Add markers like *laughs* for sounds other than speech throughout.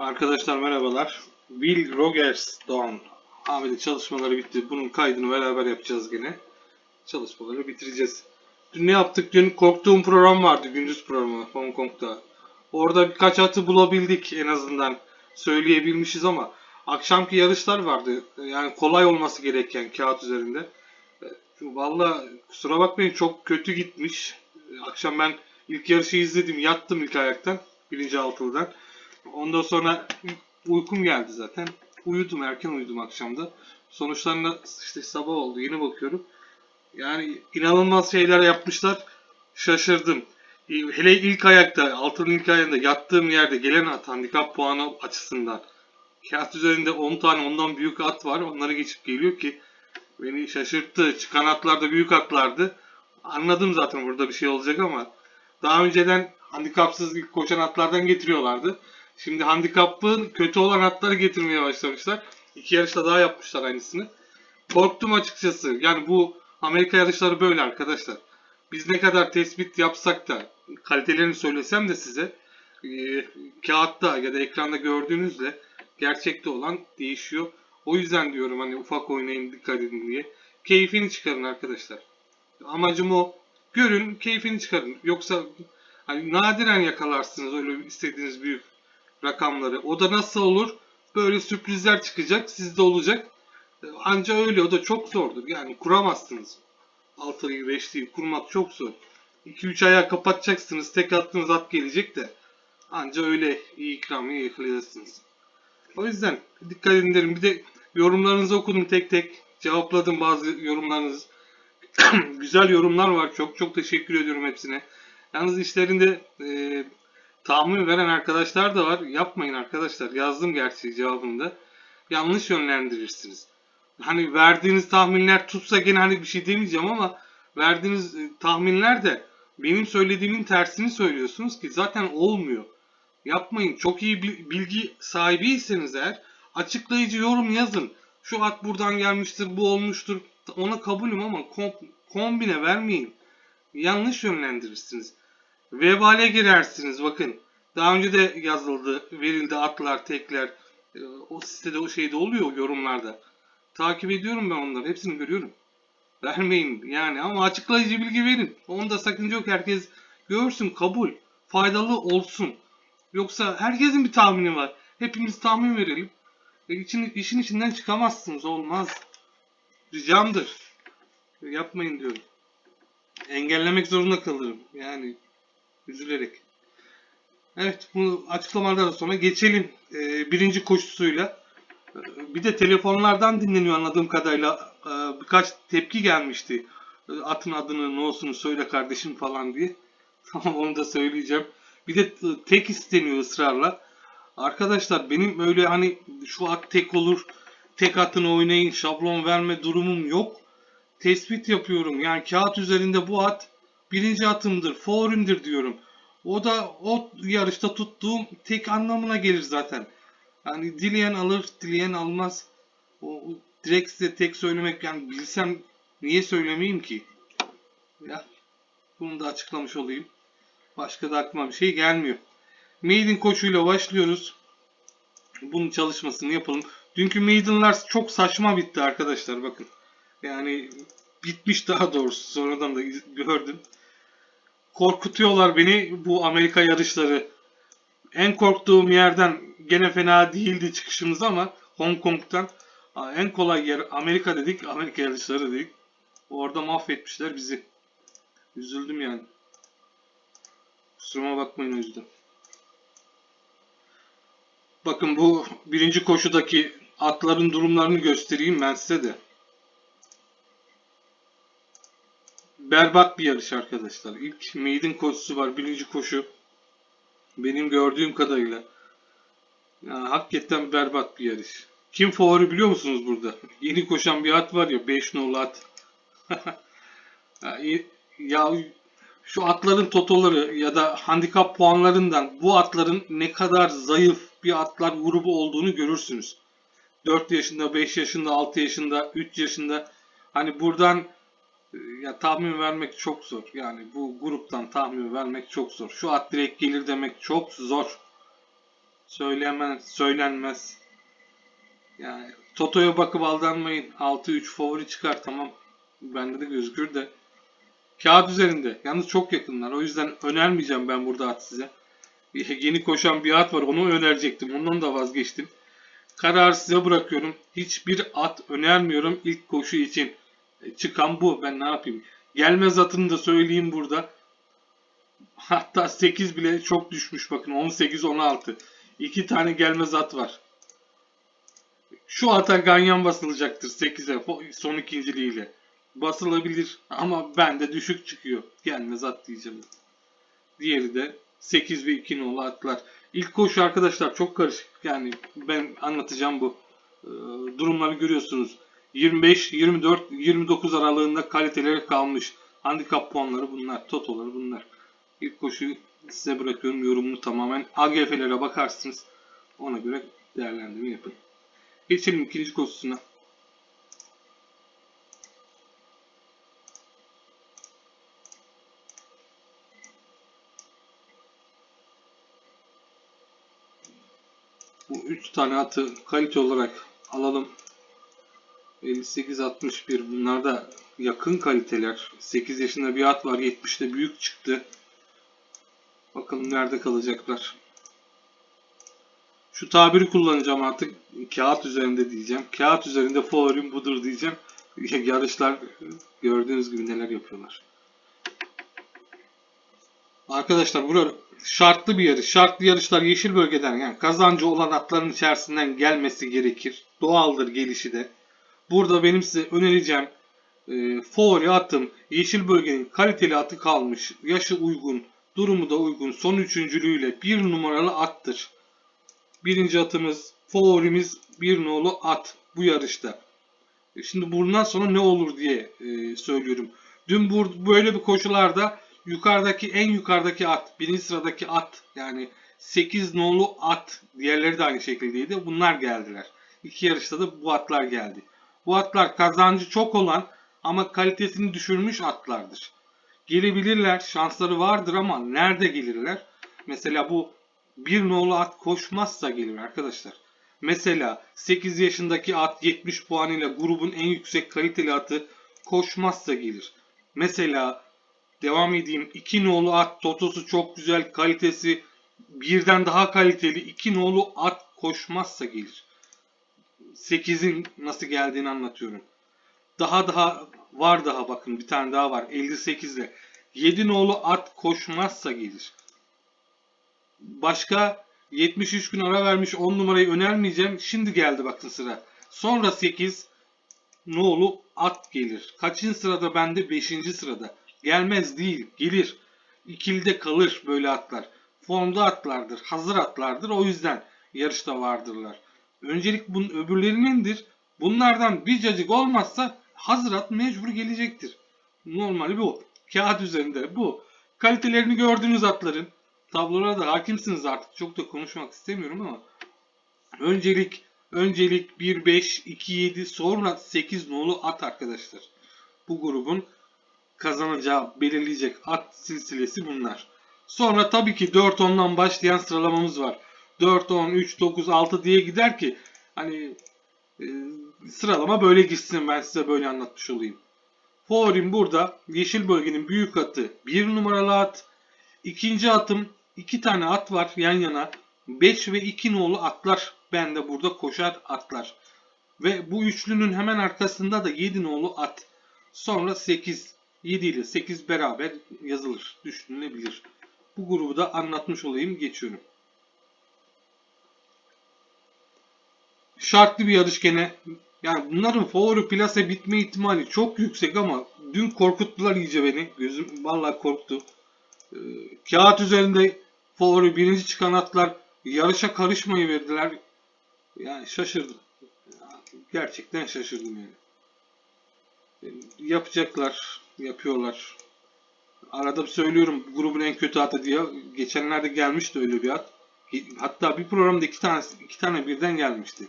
Arkadaşlar merhabalar. Will Rogers Dawn. Ahmet'in çalışmaları bitti. Bunun kaydını beraber yapacağız gene. Çalışmaları bitireceğiz. Dün ne yaptık? Dün korktuğum program vardı. Gündüz programı Hong Kong'da. Orada birkaç atı bulabildik en azından. Söyleyebilmişiz ama akşamki yarışlar vardı. Yani kolay olması gereken kağıt üzerinde. Valla kusura bakmayın çok kötü gitmiş. Akşam ben ilk yarışı izledim. Yattım ilk ayaktan. Birinci altılıdan. Ondan sonra uykum geldi zaten. Uyudum erken uyudum akşamda. Sonuçlarına işte sabah oldu yeni bakıyorum. Yani inanılmaz şeyler yapmışlar. Şaşırdım. Hele ilk ayakta, altının ilk ayağında yattığım yerde gelen at handikap puanı açısından. Kağıt üzerinde 10 tane ondan büyük at var. Onları geçip geliyor ki beni şaşırttı. Çıkan atlar da büyük atlardı. Anladım zaten burada bir şey olacak ama daha önceden handikapsız koşan atlardan getiriyorlardı. Şimdi handikapın kötü olan atları getirmeye başlamışlar. İki yarışta daha yapmışlar aynısını. Korktum açıkçası. Yani bu Amerika yarışları böyle arkadaşlar. Biz ne kadar tespit yapsak da kalitelerini söylesem de size e, kağıtta ya da ekranda gördüğünüzle gerçekte olan değişiyor. O yüzden diyorum hani ufak oynayın dikkat edin diye. Keyfini çıkarın arkadaşlar. Amacım o. Görün keyfini çıkarın. Yoksa hani nadiren yakalarsınız öyle istediğiniz büyük rakamları. O da nasıl olur? Böyle sürprizler çıkacak. Sizde olacak. Anca öyle. O da çok zordur. Yani kuramazsınız. 6'lıyı 5'liyi kurmak çok zor. 2-3 ayağı kapatacaksınız. Tek attığınız at gelecek de. Anca öyle iyi ikramiye yakalayacaksınız. O yüzden dikkat edin derim. Bir de yorumlarınızı okudum tek tek. Cevapladım bazı yorumlarınızı. *clears throat* Güzel yorumlar var. Çok çok teşekkür ediyorum hepsine. Yalnız işlerinde e, tahmin veren arkadaşlar da var. Yapmayın arkadaşlar. Yazdım gerçi cevabında. Yanlış yönlendirirsiniz. Hani verdiğiniz tahminler tutsa gene hani bir şey demeyeceğim ama verdiğiniz e, tahminler de benim söylediğimin tersini söylüyorsunuz ki zaten olmuyor. Yapmayın. Çok iyi bil- bilgi sahibiyseniz eğer açıklayıcı yorum yazın. Şu at buradan gelmiştir, bu olmuştur. Ona kabulüm ama kom- kombine vermeyin. Yanlış yönlendirirsiniz. Vebale girersiniz bakın. Daha önce de yazıldı, verildi atlar, tekler. E, O sitede o şeyde oluyor yorumlarda. Takip ediyorum ben onları. Hepsini görüyorum. Vermeyin yani ama açıklayıcı bilgi verin. Onda sakınca yok. Herkes görsün, kabul. Faydalı olsun. Yoksa herkesin bir tahmini var. Hepimiz tahmin verelim. E, için, işin içinden çıkamazsınız. Olmaz. Ricamdır. Yapmayın diyorum. Engellemek zorunda kalırım. Yani üzülerek. Evet bu açıklamalardan sonra geçelim e, birinci koşusuyla. E, Bir de telefonlardan dinleniyor anladığım kadarıyla. E, birkaç tepki gelmişti. E, Atın adını, nosunu söyle kardeşim falan diye. *laughs* Tamam onu da söyleyeceğim. Bir de e, tek isteniyor ısrarla. Arkadaşlar benim öyle hani şu at tek olur, tek atını oynayın, şablon verme durumum yok. Tespit yapıyorum. Yani kağıt üzerinde bu at birinci atımdır, favorimdir diyorum. O da o yarışta tuttuğum tek anlamına gelir zaten. Yani dileyen alır, dileyen almaz. O, direkt size tek söylemek yani bilsem niye söylemeyeyim ki? Ya bunu da açıklamış olayım. Başka da aklıma bir şey gelmiyor. Maiden koşuyla başlıyoruz. Bunun çalışmasını yapalım. Dünkü Maiden'lar çok saçma bitti arkadaşlar bakın. Yani bitmiş daha doğrusu sonradan da gördüm. Korkutuyorlar beni bu Amerika yarışları. En korktuğum yerden gene fena değildi çıkışımız ama Hong Kong'dan en kolay yer Amerika dedik. Amerika yarışları dedik. Orada mahvetmişler bizi. Üzüldüm yani. Kusuruma bakmayın o yüzden. Bakın bu birinci koşudaki atların durumlarını göstereyim ben size de. Berbat bir yarış arkadaşlar. İlk maiden koşusu var. Birinci koşu. Benim gördüğüm kadarıyla. Yani hakikaten berbat bir yarış. Kim favori biliyor musunuz burada? *laughs* Yeni koşan bir at var ya 5 nolu at. *laughs* ya, şu atların totoları ya da handikap puanlarından bu atların ne kadar zayıf bir atlar grubu olduğunu görürsünüz. 4 yaşında, 5 yaşında, 6 yaşında, 3 yaşında hani buradan ya tahmin vermek çok zor. Yani bu gruptan tahmin vermek çok zor. Şu at direkt gelir demek çok zor. Söylemez, söylenmez. Yani Toto'ya bakıp aldanmayın. 6-3 favori çıkar tamam. Bende de gözükür de. Kağıt üzerinde. Yalnız çok yakınlar. O yüzden önermeyeceğim ben burada at size. *laughs* Yeni koşan bir at var. Onu önerecektim. Ondan da vazgeçtim. Kararı size bırakıyorum. Hiçbir at önermiyorum ilk koşu için. Çıkan bu. Ben ne yapayım? Gelmez atını da söyleyeyim burada. Hatta 8 bile çok düşmüş bakın. 18-16. İki tane gelmez at var. Şu ata ganyan basılacaktır 8'e son ikinciliğiyle. Basılabilir ama bende düşük çıkıyor. Gelmez at diyeceğim. Diğeri de 8 ve 2 nolu atlar. İlk koşu arkadaşlar çok karışık. Yani ben anlatacağım bu e, durumları görüyorsunuz. 25, 24, 29 aralığında kaliteleri kalmış. Handikap puanları bunlar. Totoları bunlar. İlk koşuyu size bırakıyorum. Yorumunu tamamen AGF'lere bakarsınız. Ona göre değerlendirme yapın. Geçelim ikinci koşusuna. Bu 3 tane atı kalite olarak alalım. 58-61 bunlar da yakın kaliteler. 8 yaşında bir at var 70'te büyük çıktı. Bakalım nerede kalacaklar. Şu tabiri kullanacağım artık. Kağıt üzerinde diyeceğim. Kağıt üzerinde favorim budur diyeceğim. *laughs* Yarışlar gördüğünüz gibi neler yapıyorlar. Arkadaşlar burada şartlı bir yarış. Şartlı yarışlar yeşil bölgeden yani kazancı olan atların içerisinden gelmesi gerekir. Doğaldır gelişi de. Burada benim size önereceğim e, favori atım yeşil bölgenin kaliteli atı kalmış. Yaşı uygun, durumu da uygun. Son üçüncülüğüyle bir numaralı attır. Birinci atımız, favorimiz bir nolu at bu yarışta. E, Şimdi bundan sonra ne olur diye e, söylüyorum. Dün bu, böyle bir koşularda yukarıdaki en yukarıdaki at, birinci sıradaki at yani 8 nolu at, diğerleri de aynı şekildeydi. Bunlar geldiler. İki yarışta da bu atlar geldi. Bu atlar kazancı çok olan ama kalitesini düşürmüş atlardır. Gelebilirler, şansları vardır ama nerede gelirler? Mesela bu bir nolu at koşmazsa gelir arkadaşlar. Mesela 8 yaşındaki at 70 puanıyla grubun en yüksek kaliteli atı koşmazsa gelir. Mesela devam edeyim 2 nolu at totosu çok güzel kalitesi birden daha kaliteli 2 nolu at koşmazsa gelir. 8'in nasıl geldiğini anlatıyorum. Daha daha var daha bakın bir tane daha var 58 ile. 7 nolu at koşmazsa gelir. Başka 73 gün ara vermiş 10 numarayı önermeyeceğim. Şimdi geldi bakın sıra. Sonra 8 nolu at gelir. Kaçıncı sırada bende? 5. sırada. Gelmez değil gelir. İkilide kalır böyle atlar. Formda atlardır. Hazır atlardır. O yüzden yarışta vardırlar. Öncelik bunun öbürlerinindir. Bunlardan bir cacık olmazsa hazır at mecbur gelecektir. Normali bu. Kağıt üzerinde bu. Kalitelerini gördüğünüz atların tablolara da hakimsiniz artık. Çok da konuşmak istemiyorum ama öncelik öncelik 1 5 2 7 sonra 8 nolu at arkadaşlar. Bu grubun kazanacağı belirleyecek at silsilesi bunlar. Sonra tabii ki 4 10'dan başlayan sıralamamız var. 4 10 3 9 6 diye gider ki hani e, sıralama böyle gitsin ben size böyle anlatmış olayım. Favorim burada yeşil bölgenin büyük atı 1 numaralı at. İkinci atım 2 tane at var yan yana. 5 ve 2 nolu atlar bende burada koşar atlar. Ve bu üçlünün hemen arkasında da 7 nolu at. Sonra 8. 7 ile 8 beraber yazılır. Düşünülebilir. Bu grubu da anlatmış olayım. Geçiyorum. Şartlı bir yarış gene. Yani bunların favori plase bitme ihtimali çok yüksek ama dün korkuttular iyice beni. Gözüm vallahi korktu. Ee, kağıt üzerinde favori birinci çıkan atlar yarışa karışmayı verdiler. Yani şaşırdım. Gerçekten şaşırdım yani. Yapacaklar, yapıyorlar. Arada söylüyorum grubun en kötü atı diye. Geçenlerde gelmişti öyle bir at. Hatta bir programda iki tane iki tane birden gelmişti.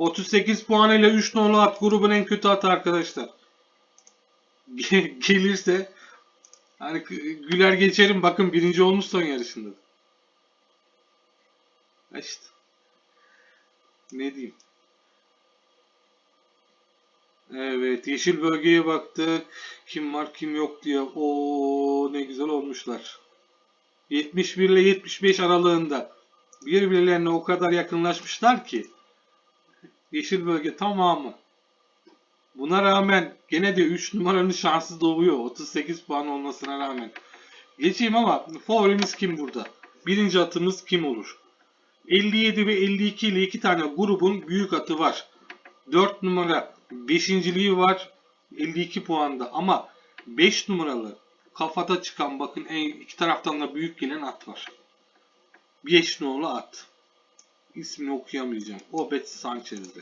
38 puan ile 3 nolu at grubun en kötü atı arkadaşlar. Gelirse hani güler geçerim bakın birinci olmuş son yarışında. İşte. Ne diyeyim? Evet, yeşil bölgeye baktık. Kim var kim yok diye. O ne güzel olmuşlar. 71 ile 75 aralığında birbirlerine o kadar yakınlaşmışlar ki. Yeşil bölge tamamı. Buna rağmen gene de 3 numaranın şansı doğuyor. 38 puan olmasına rağmen. Geçeyim ama favorimiz kim burada? Birinci atımız kim olur? 57 ve 52 ile iki tane grubun büyük atı var. 4 numara 5.liği var 52 puanda ama 5 numaralı kafada çıkan bakın en iki taraftan da büyük gelen at var. 5 nolu at. İsmini okuyamayacağım. Obet Sanchez'de.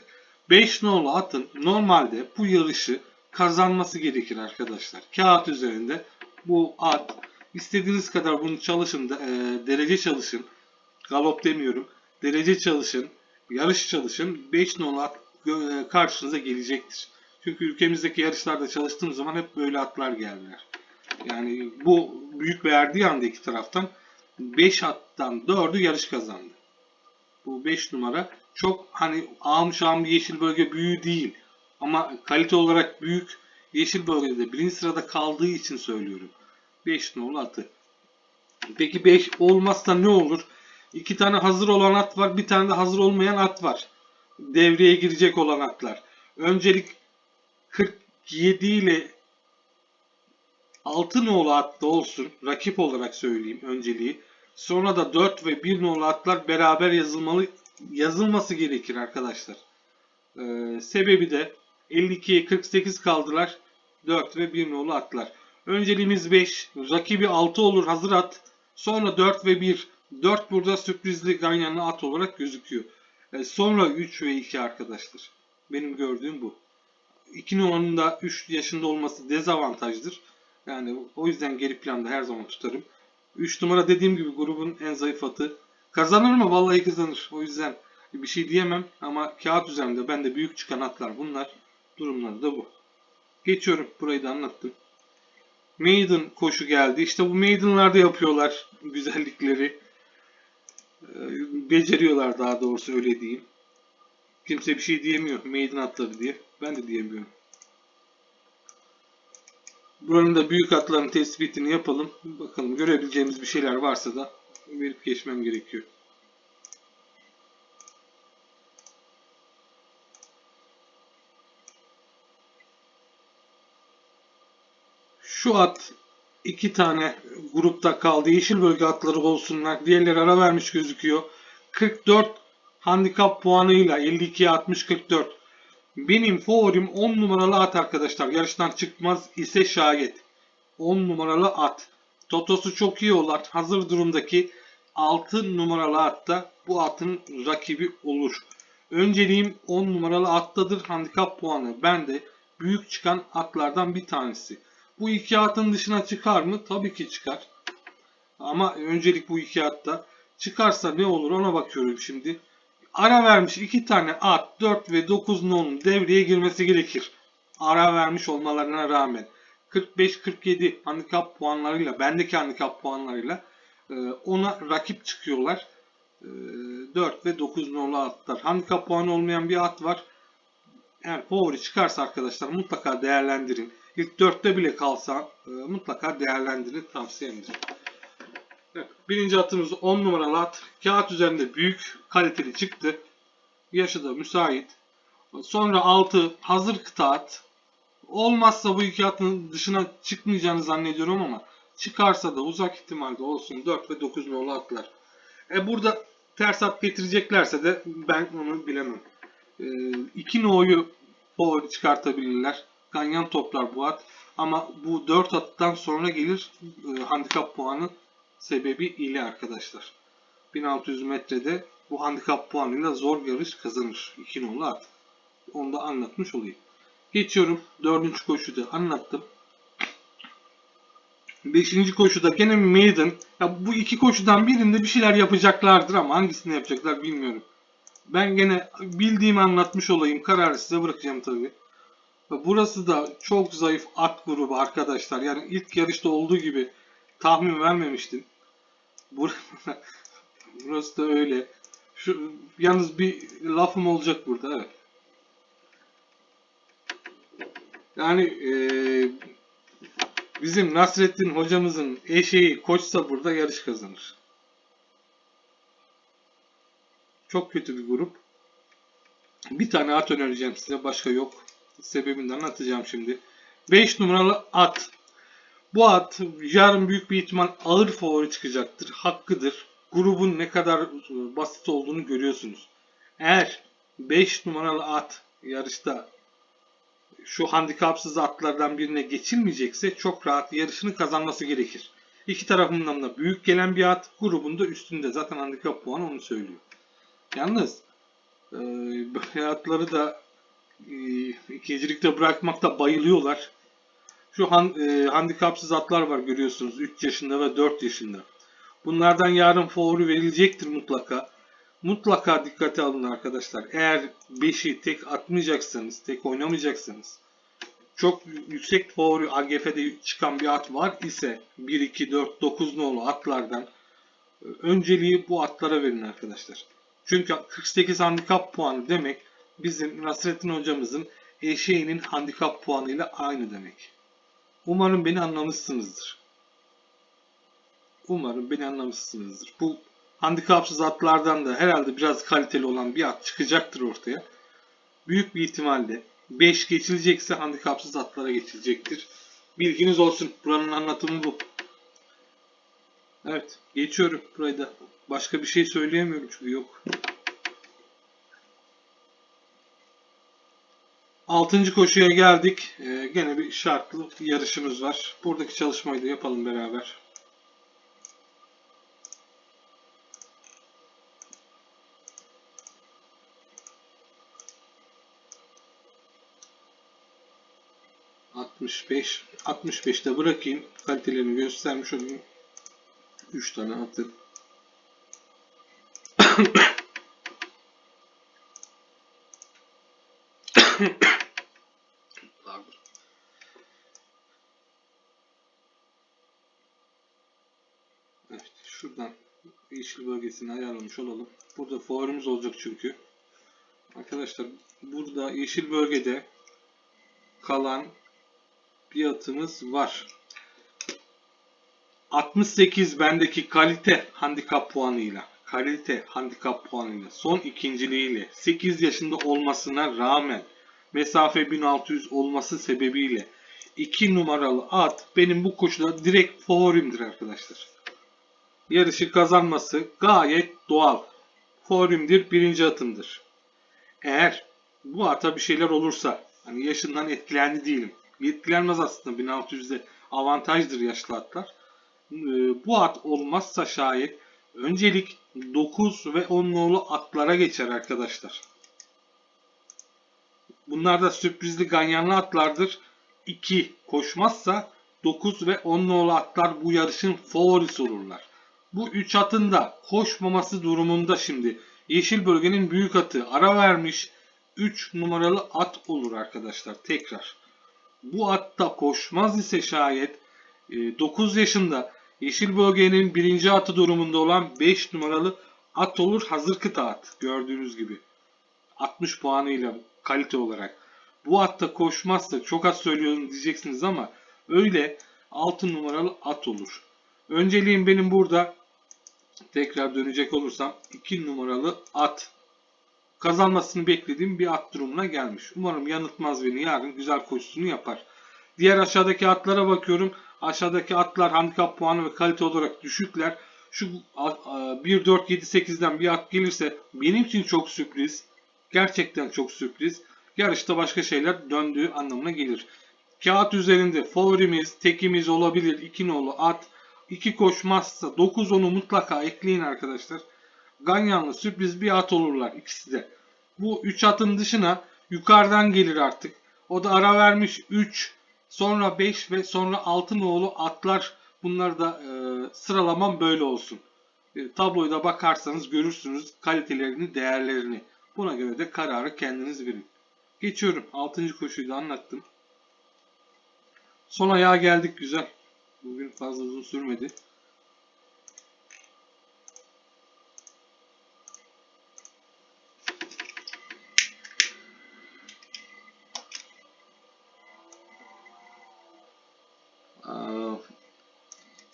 5 nolu atın normalde bu yarışı kazanması gerekir arkadaşlar. Kağıt üzerinde bu at istediğiniz kadar bunu çalışın e, derece çalışın. Galop demiyorum. Derece çalışın. Yarış çalışın. 5 nolu at e, karşınıza gelecektir. Çünkü ülkemizdeki yarışlarda çalıştığım zaman hep böyle atlar geldiler. Yani bu büyük verdiği anda iki taraftan 5 attan 4'ü yarış kazandı. Bu 5 numara çok hani ağım şahım bir yeşil bölge büyüğü değil. Ama kalite olarak büyük yeşil bölgede birinci sırada kaldığı için söylüyorum. 5 nolu atı. Peki 5 olmazsa ne olur? İki tane hazır olan at var, bir tane de hazır olmayan at var. Devreye girecek olan atlar. Öncelik 47 ile 6 nolu atta olsun. Rakip olarak söyleyeyim önceliği. Sonra da 4 ve 1 nolu atlar beraber yazılmalı yazılması gerekir arkadaşlar. Ee, sebebi de 52'ye 48 kaldılar. 4 ve 1 nolu atlar. Önceliğimiz 5. Rakibi 6 olur hazır at. Sonra 4 ve 1. 4 burada sürprizli ganyanlı at olarak gözüküyor. Ee, sonra 3 ve 2 arkadaşlar. Benim gördüğüm bu. 2 numaranın da 3 yaşında olması dezavantajdır. Yani o yüzden geri planda her zaman tutarım. 3 numara dediğim gibi grubun en zayıf atı. Kazanır mı? Vallahi kazanır. O yüzden bir şey diyemem ama kağıt üzerinde bende büyük çıkan atlar bunlar. Durumları da bu. Geçiyorum. Burayı da anlattım. Maiden koşu geldi. İşte bu Maiden'larda yapıyorlar *laughs* güzellikleri. Ee, Beceriyorlar daha doğrusu öyle diyeyim. Kimse bir şey diyemiyor Maiden atları diye. Ben de diyemiyorum. Da büyük atların tespitini yapalım. Bakalım görebileceğimiz bir şeyler varsa da verip geçmem gerekiyor. Şu at iki tane grupta kaldı. Yeşil bölge atları olsunlar. Diğerleri ara vermiş gözüküyor. 44 handikap puanıyla 52'ye 60 44. Benim favorim 10 numaralı at arkadaşlar. Yarıştan çıkmaz ise şayet. 10 numaralı at. Totosu çok iyi olan hazır durumdaki 6 numaralı atta bu atın rakibi olur. Önceliğim 10 numaralı attadır handikap puanı. Ben de büyük çıkan atlardan bir tanesi. Bu iki atın dışına çıkar mı? Tabii ki çıkar. Ama öncelik bu iki atta. Çıkarsa ne olur ona bakıyorum şimdi. Ara vermiş iki tane at 4 ve 9 non devreye girmesi gerekir. Ara vermiş olmalarına rağmen. 45-47 handikap puanlarıyla, bendeki handikap puanlarıyla e, ona rakip çıkıyorlar. E, 4 ve 9 nolu atlar. Handikap puanı olmayan bir at var. Eğer favori çıkarsa arkadaşlar mutlaka değerlendirin. İlk 4'te bile kalsa e, mutlaka değerlendirin tavsiyemdir. Birinci atımız 10 numaralı at. Kağıt üzerinde büyük kaliteli çıktı. Yaşı da müsait. Sonra 6 hazır kıta at. Olmazsa bu iki atın dışına çıkmayacağını zannediyorum ama çıkarsa da uzak ihtimalde olsun 4 ve 9 nolu atlar. E burada ters at getireceklerse de ben onu bilemem. 2 e, no'yu favori çıkartabilirler. Ganyan toplar bu at. Ama bu 4 attan sonra gelir e, handikap puanı sebebi ile arkadaşlar. 1600 metrede bu handikap puanıyla zor yarış kazanır. 2 nolu at. Onu da anlatmış olayım. Geçiyorum. Dördüncü koşuda anlattım. Beşinci koşuda gene maiden. Ya bu iki koşudan birinde bir şeyler yapacaklardır ama hangisini yapacaklar bilmiyorum. Ben gene bildiğimi anlatmış olayım. Kararı size bırakacağım tabii. Burası da çok zayıf at grubu arkadaşlar. Yani ilk yarışta olduğu gibi tahmin vermemiştim. *laughs* Burası da öyle. Şu yalnız bir lafım olacak burada evet. Yani eee, bizim Nasrettin hocamızın eşeği koçsa burada yarış kazanır. Çok kötü bir grup. Bir tane at önereceğim size. Başka yok. Sebebini anlatacağım şimdi. 5 numaralı at. Bu at yarın büyük bir ihtimal ağır favori çıkacaktır. Hakkıdır. Grubun ne kadar e, basit olduğunu görüyorsunuz. Eğer 5 numaralı at yarışta şu handikapsız atlardan birine geçilmeyecekse çok rahat yarışını kazanması gerekir. İki tarafından da büyük gelen bir at grubunda üstünde. Zaten handikap puanı onu söylüyor. Yalnız e, atları da e, ikincilikte bırakmakta bayılıyorlar. Şu han, e, handikapsız atlar var görüyorsunuz 3 yaşında ve 4 yaşında. Bunlardan yarın favori verilecektir mutlaka. Mutlaka dikkate alın arkadaşlar. Eğer 5'i tek atmayacaksanız, tek oynamayacaksanız çok yüksek favori AGF'de çıkan bir at var ise 1, 2, 4, 9 nolu atlardan e, önceliği bu atlara verin arkadaşlar. Çünkü 48 handikap puanı demek bizim Nasrettin hocamızın eşeğinin handikap puanıyla aynı demek. Umarım beni anlamışsınızdır. Umarım beni anlamışsınızdır. Bu handikapsız atlardan da herhalde biraz kaliteli olan bir at çıkacaktır ortaya. Büyük bir ihtimalle 5 geçilecekse handikapsız atlara geçilecektir. Bilginiz olsun. Buranın anlatımı bu. Evet. Geçiyorum burayı da. Başka bir şey söyleyemiyorum çünkü yok. Altıncı koşuya geldik. Ee, gene bir şartlı yarışımız var. Buradaki çalışmayı da yapalım beraber. ...65... ...65'te bırakayım. Kalitelerini göstermiş olayım. 3 tane atı. Yeşil bölgesini ayarlamış olalım. Burada fuarımız olacak çünkü. Arkadaşlar burada yeşil bölgede kalan bir atımız var. 68 bendeki kalite handikap puanıyla, kalite handikap puanıyla, son ikinciliğiyle 8 yaşında olmasına rağmen mesafe 1600 olması sebebiyle 2 numaralı at benim bu koşuda direkt favorimdir arkadaşlar. Yarışı kazanması gayet doğal. Favorimdir, birinci atımdır. Eğer bu ata bir şeyler olursa, hani yaşından etkilendi değilim. Etkilenmez aslında 1600'de avantajdır yaşlı atlar. Ee, bu at olmazsa şayet öncelik 9 ve 10 nolu atlara geçer arkadaşlar. Bunlar da sürprizli ganyanlı atlardır. 2 koşmazsa 9 ve 10 nolu atlar bu yarışın favorisi olurlar. Bu 3 atın da koşmaması durumunda şimdi yeşil bölgenin büyük atı ara vermiş 3 numaralı at olur arkadaşlar tekrar. Bu at da koşmaz ise şayet 9 yaşında yeşil bölgenin birinci atı durumunda olan 5 numaralı at olur hazır kıta at gördüğünüz gibi. 60 puanıyla kalite olarak. Bu atta koşmazsa çok az söylüyorum diyeceksiniz ama öyle 6 numaralı at olur. Önceliğim benim burada tekrar dönecek olursam 2 numaralı at kazanmasını beklediğim bir at durumuna gelmiş. Umarım yanıltmaz beni yarın güzel koşusunu yapar. Diğer aşağıdaki atlara bakıyorum. Aşağıdaki atlar handikap puanı ve kalite olarak düşükler. Şu 1, 4, 7, 8'den bir at gelirse benim için çok sürpriz. Gerçekten çok sürpriz. Yarışta başka şeyler döndüğü anlamına gelir. Kağıt üzerinde favorimiz, tekimiz olabilir. 2 nolu at. 2 koşmazsa 9 onu mutlaka ekleyin arkadaşlar. Ganyanlı sürpriz bir at olurlar ikisi de. Bu 3 atın dışına yukarıdan gelir artık. O da ara vermiş 3, sonra 5 ve sonra 6 nolu atlar. Bunlar da e, sıralamam böyle olsun. E, tabloya da bakarsanız görürsünüz kalitelerini, değerlerini. Buna göre de kararı kendiniz verin. Geçiyorum. 6. koşuyu da anlattım. Son ayağa geldik güzel. Bugün fazla uzun sürmedi.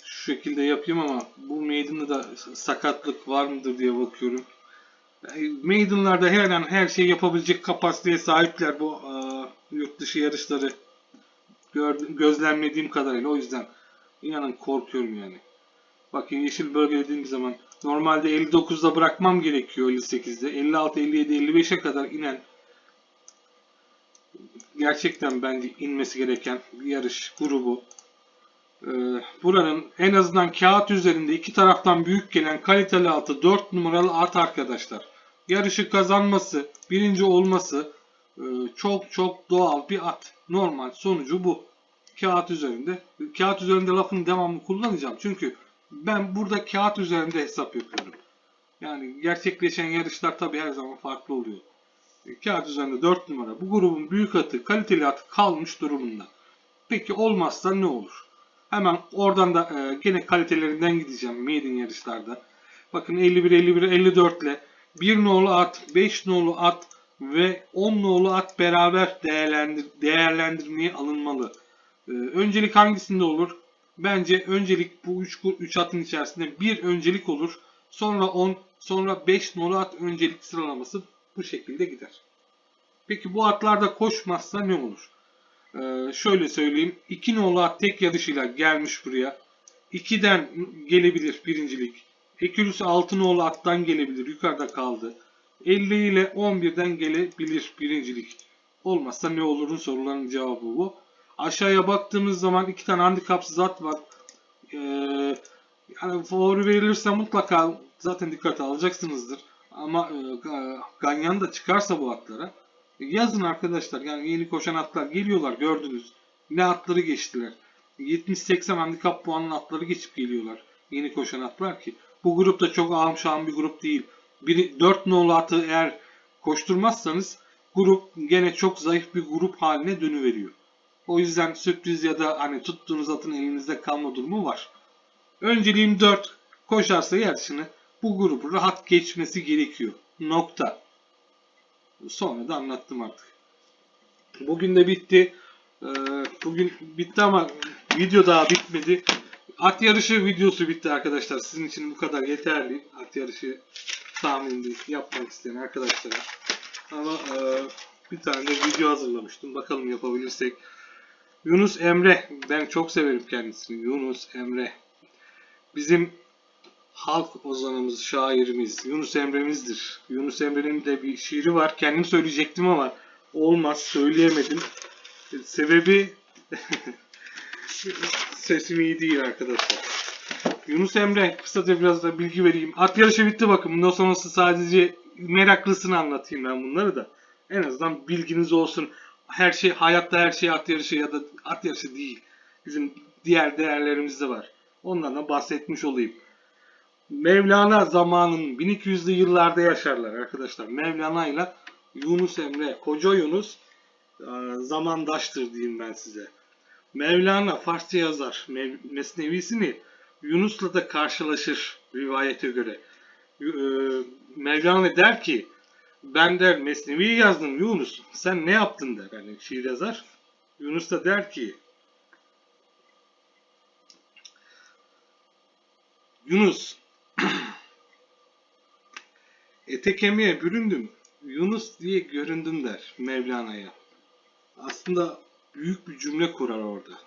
şu şekilde yapayım ama bu maiden'da da sakatlık var mıdır diye bakıyorum. Maiden'larda her an her şey yapabilecek kapasiteye sahipler bu yurt dışı yarışları gördüm, gözlemlediğim kadarıyla o yüzden inanın korkuyorum yani. Bakın yeşil bölge dediğim zaman normalde 59'da bırakmam gerekiyor 58'de. 56, 57, 55'e kadar inen gerçekten bence inmesi gereken yarış grubu. Ee, buranın en azından kağıt üzerinde iki taraftan büyük gelen kaliteli atı 4 numaralı at arkadaşlar. Yarışı kazanması, birinci olması e, çok çok doğal bir at. Normal sonucu bu. Kağıt üzerinde. Kağıt üzerinde lafını devamlı kullanacağım. Çünkü ben burada kağıt üzerinde hesap yapıyorum. Yani gerçekleşen yarışlar tabii her zaman farklı oluyor. E, Kağıt üzerinde 4 numara. Bu grubun büyük atı, kaliteli atı kalmış durumunda. Peki olmazsa ne olur? Hemen oradan da e, gene kalitelerinden gideceğim maiden yarışlarda. Bakın 51, 51, 54 ile 1 nolu at, 5 nolu at ve 10 nolu at beraber değerlendir değerlendirmeye alınmalı. E, öncelik hangisinde olur? Bence öncelik bu 3 3 atın içerisinde bir öncelik olur. Sonra 10, sonra 5 nolu at öncelik sıralaması bu şekilde gider. Peki bu atlarda koşmazsa ne olur? Ee, şöyle söyleyeyim. 2 nolu at tek yarışıyla gelmiş buraya. 2'den gelebilir birincilik. Ekürüs 6 nolu attan gelebilir. Yukarıda kaldı. 50 ile 11'den gelebilir birincilik. Olmazsa ne olurun soruların cevabı bu. Aşağıya baktığımız zaman iki tane handikapsız at var. Ee, yani favori verilirse mutlaka zaten dikkate alacaksınızdır. Ama e, Ga- Ganyan da çıkarsa bu atlara e, yazın arkadaşlar. Yani yeni koşan atlar geliyorlar gördünüz. Ne atları geçtiler. 70-80 handikap puanlı atları geçip geliyorlar. Yeni koşan atlar ki. Bu grup da çok ağım şahım bir grup değil. Biri, 4 nolu atı eğer koşturmazsanız grup gene çok zayıf bir grup haline dönüveriyor. O yüzden sürpriz ya da hani tuttuğunuz atın elinizde kalma durumu var. Önceliğim 4. Koşarsa yarışını bu grubu rahat geçmesi gerekiyor. Nokta. Sonra da anlattım artık. Bugün de bitti. Ee, Bugün bitti ama video daha bitmedi. At yarışı videosu bitti arkadaşlar. Sizin için bu kadar yeterli. At yarışı tahminini yapmak isteyen arkadaşlara. Ama e, bir tane de video hazırlamıştım. Bakalım yapabilirsek. Yunus Emre. Ben çok severim kendisini. Yunus Emre. Bizim halk ozanımız, şairimiz Yunus Emre'mizdir. Yunus Emre'nin de bir şiiri var. Kendim söyleyecektim ama olmaz, söyleyemedim. Sebebi *laughs* sesim iyi değil arkadaşlar. Yunus Emre, kısaca biraz da bilgi vereyim. At yarışı bitti bakın. Bundan sonrası sadece meraklısını anlatayım ben bunları da. En azından bilginiz olsun. Her şey, hayatta her şey at yarışı ya da at yarışı değil. Bizim diğer değerlerimiz de var. Ondan da bahsetmiş olayım. Mevlana zamanın 1200'lü yıllarda yaşarlar arkadaşlar. Mevlana ile Yunus Emre, Koca Yunus e, zamandaştır diyeyim ben size. Mevlana Farsça yazar. Mesnevisini Yunus'la da karşılaşır rivayete göre. E, Mevlana der ki ben der Mesnevi'yi yazdım Yunus. Sen ne yaptın der. Yani şiir yazar. Yunus da der ki Yunus *clears throat* ete kemiğe büründüm. Yunus diye göründüm der Mevlana'ya. Aslında büyük bir cümle kurar orada.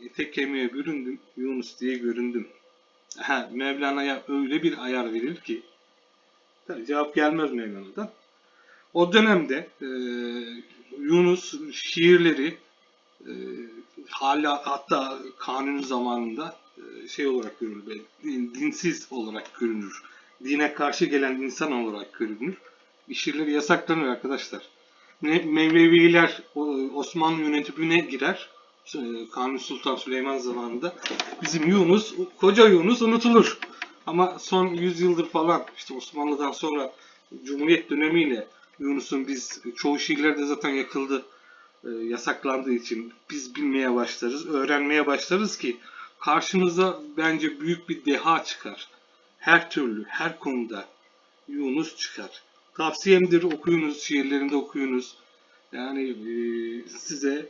Ete kemiğe büründüm, Yunus diye göründüm. Mevlana'ya öyle bir ayar verir ki tabii cevap gelmez Mevlana'dan. O dönemde e, Yunus şiirleri e, hala hatta kanun zamanında e, şey olarak görülür, dinsiz olarak görünür. Dine karşı gelen insan olarak görünür. şiirleri yasaklanır arkadaşlar. Mevleviler Osmanlı yönetimine girer. E, Kanuni Sultan Süleyman zamanında. Bizim Yunus, koca Yunus unutulur. Ama son 100 yıldır falan işte Osmanlı'dan sonra Cumhuriyet dönemiyle Yunus'un biz çoğu şiirleri de zaten yakıldı e, yasaklandığı için biz bilmeye başlarız, öğrenmeye başlarız ki karşımıza bence büyük bir deha çıkar. Her türlü, her konuda Yunus çıkar. Tavsiyemdir okuyunuz, şiirlerinde okuyunuz. Yani e, size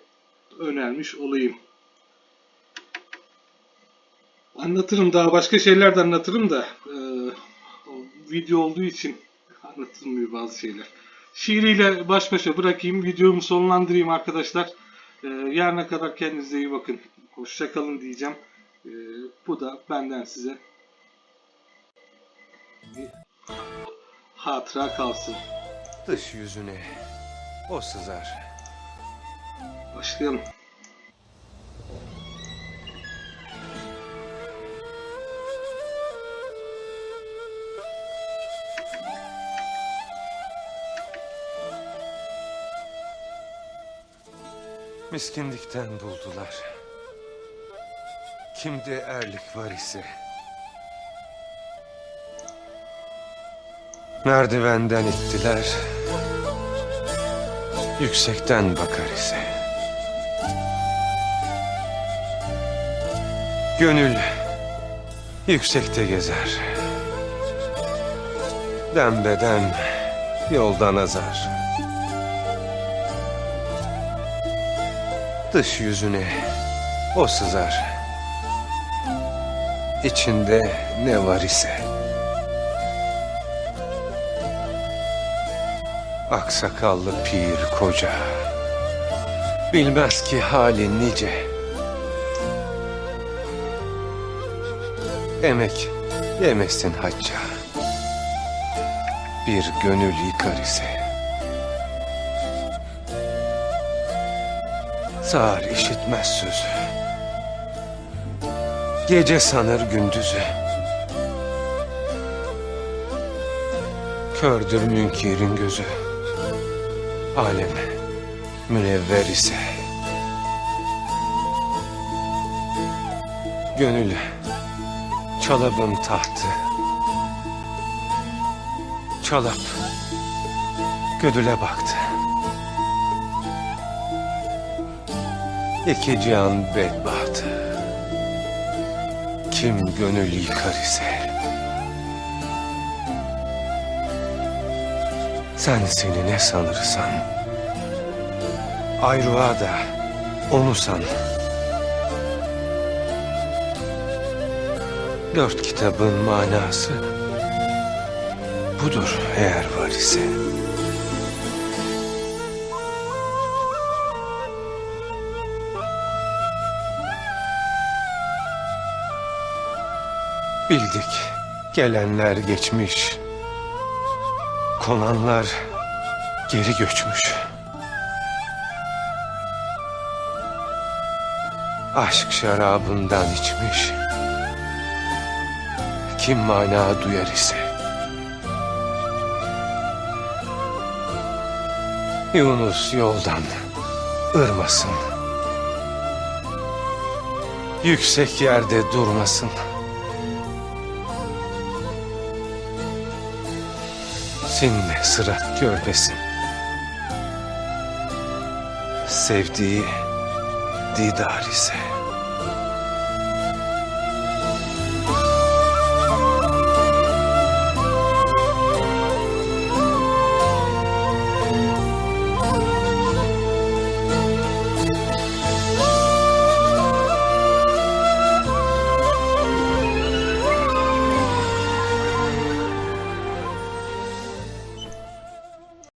önermiş olayım. Anlatırım daha başka şeyler de anlatırım da e, o video olduğu için anlatılmıyor bazı şeyler. Şiiriyle baş başa bırakayım, videomu sonlandırayım arkadaşlar. E, yarına kadar kendinize iyi bakın. Hoşçakalın diyeceğim. E, bu da benden size bir hatıra kalsın. Dış yüzüne o sızar. Başlayalım. Miskindikten buldular. Kimde erlik var ise. Merdivenden ittiler. Yüksekten bakar ise. Gönül yüksekte gezer. Dembeden yoldan azar. Dış yüzüne o sızar. İçinde ne var ise. Aksakallı pir koca. Bilmez ki halin nice. Emek yemesin hacca. Bir gönül yıkar ise. Sağır işitmez sözü. Gece sanır gündüzü. Kördür münkerin gözü. Aleme münevver ise. Gönül çalabın tahtı. Çalap gödüle baktı. İki can bedbahtı. Kim gönül yıkar ise. Sen seni ne sanırsan. Ayrığa da onu san. Dört kitabın manası budur eğer var ise. Bildik gelenler geçmiş. Konanlar geri göçmüş. Aşk şarabından içmiş. Kim mana duyar ise. Yunus yoldan ırmasın. Yüksek yerde durmasın. Seninle sırat görmesin. Sevdiği didar ise.